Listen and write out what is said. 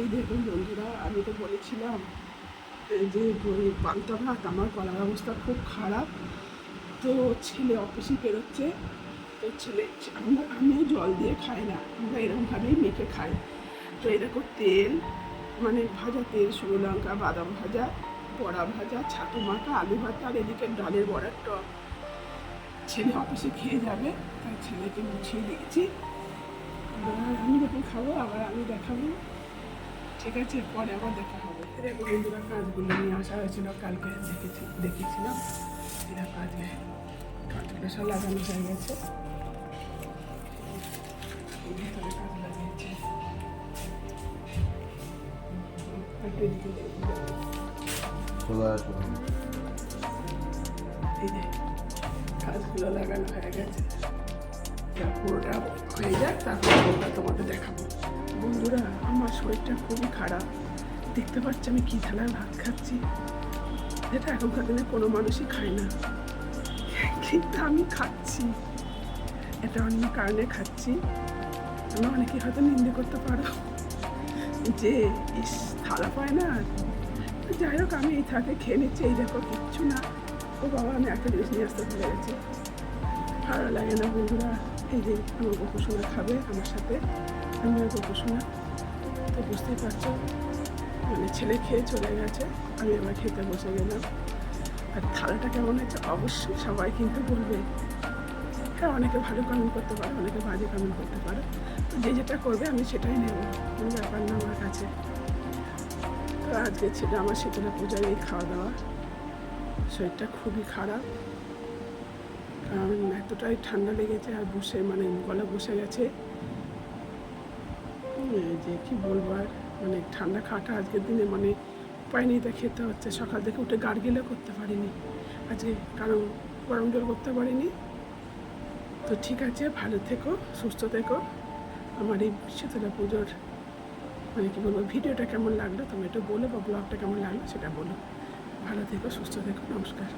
এই দেখুন বন্ধুরা, আমি তো বলেছিলাম যে পান্তা ভাত, আমার গলার অবস্থা খুব খারাপ। তো ছেলে অফিসে বেরোচ্ছে, তো ছেলে, আমরা, আমিও জল দিয়ে খাই না, আমরা এরকমভাবেই মেখে খাই। তো এরকম তেল মানে ভাজা তেল, শুকনো লঙ্কা, বাদাম ভাজা, বড়া ভাজা, ছাতু মাখা, আলু ভাজা আর এদিকে ডালের বড়ার টক। ছেলে অফিসে খেয়ে যাবে, তাই ছেলেকে মুছিয়ে দিয়েছি। আমি যখন খাব, আবার আমি দেখাবো। ঠিক আছে পরে আবার দেখা হবে। দেখো বন্ধুরা কাজগুলো নিয়ে আসা হয়েছিল কালকে দেখেছি দেখেছিলাম। এরা কাজে কাজগুলো সব লাগানো হয়ে গেছে। কাজ লাগিয়েছে। কাজগুলো লাগানো হয়ে গেছে। পুরোটা হয়ে যাক তারপর তোমাদের দেখাবো। বন্ধুরা, আমার শরীরটা খুবই খারাপ। দেখতে পাচ্ছি আমি কী থালায় ভাত খাচ্ছি? যেটা এখনকার দিনে কোনো মানুষই খায় না। কিন্তু আমি খাচ্ছি। এটা অন্য কারণে খাচ্ছি। তোমরা অনেকে হয়তো নিন্দে করতে পারো যে, ইস, থালা পায় না। যাই হোক, আমি এই থাকে খেয়ে নিচ্ছি। এই দেখো, কিচ্ছু না। ও বাবা, আমি একটা জিনিস নিয়ে আসতে ভুলে গেছি। ভালো লাগে না বন্ধুরা। এই যে আমার গোপুসোনা খাবে আমার সাথে, আমি আর গোপুসোনা তো বুঝতেই পারছ মানে ছেলে খেয়ে চলে গেছে, আমি আবার খেতে বসে গেলাম। আর থালাটা কেমন হয়েছে? অবশ্যই সবাই কিন্তু বলবে। হ্যাঁ অনেকে ভালো কমেন্ট করতে পারে, অনেকে বাজে কমেন্ট করতে পারে। তো যে যেটা করবে, আমি সেটাই নেব। কোনো ব্যাপার না আমার কাছে। তো আজকে ছিল আমার শীতলা পূজার এই খাওয়া দাওয়া। শরীরটা খুবই খারাপ। কারণ এতটাই ঠান্ডা লেগেছে আর বসে মানে গলা বসে গেছে। যে কি বলব আর মানে ঠান্ডা খাওয়াটা আজকের দিনে মানে উপায় নেই তা খেতে হচ্ছে। সকাল থেকে উঠে গার্গেলও করতে পারিনি। আজকে কারণ গরম জল করতে পারিনি। তো ঠিক আছে, ভালো থেকো, সুস্থ থেকো। আমার এই শীতলা পুজোর মানে কি বলব, ভিডিওটা কেমন লাগল তুমি একটু বলো বা ব্লগটা কেমন লাগল সেটা বলো। ভালো থেকো, সুস্থ থেকো, নমস্কার।